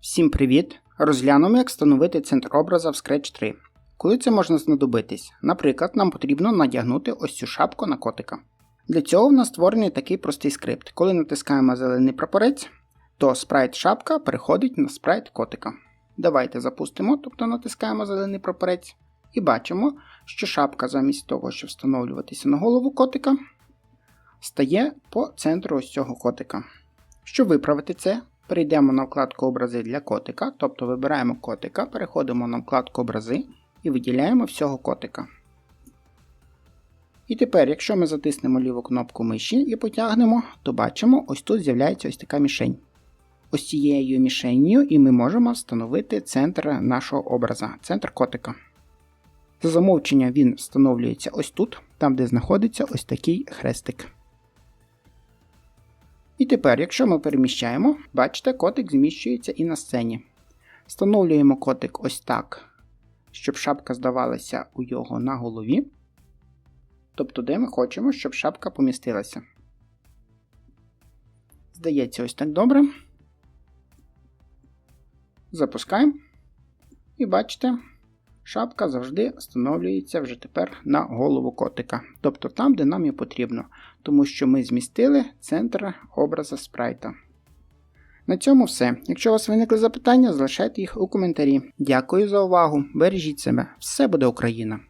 Всім привіт! Розглянемо, як встановити центр образа в Scratch 3. Коли це можна знадобитись? Наприклад, нам потрібно надягнути ось цю шапку на котика. Для цього в нас створений такий простий скрипт. Коли натискаємо зелений прапорець, то спрайт шапка переходить на спрайт котика. Давайте запустимо, тобто натискаємо зелений прапорець, і бачимо, що шапка замість того, щоб встановлюватися на голову котика, стає по центру ось цього котика. Щоб виправити це, перейдемо на вкладку Образи для котика, тобто вибираємо котика, переходимо на вкладку Образи і виділяємо всього котика. І тепер, якщо ми затиснемо ліву кнопку миші і потягнемо, то бачимо, ось тут з'являється ось така мішень. Ось цією мішенью і ми можемо встановити центр нашого образа, центр котика. За замовчення він встановлюється ось тут, там де знаходиться ось такий хрестик. І тепер, якщо ми переміщаємо, бачите, котик зміщується і на сцені. Встановлюємо котик ось так, щоб шапка здавалася у його на голові. Тобто, де ми хочемо, щоб шапка помістилася. Здається, ось так добре. Запускаємо. І бачите, шапка завжди встановлюється вже тепер на голову котика. Тобто там, де нам і потрібно. Тому що ми змістили центр образа спрайта. На цьому все. Якщо у вас виникли запитання, залишайте їх у коментарі. Дякую за увагу. Бережіть себе. Все буде Україна!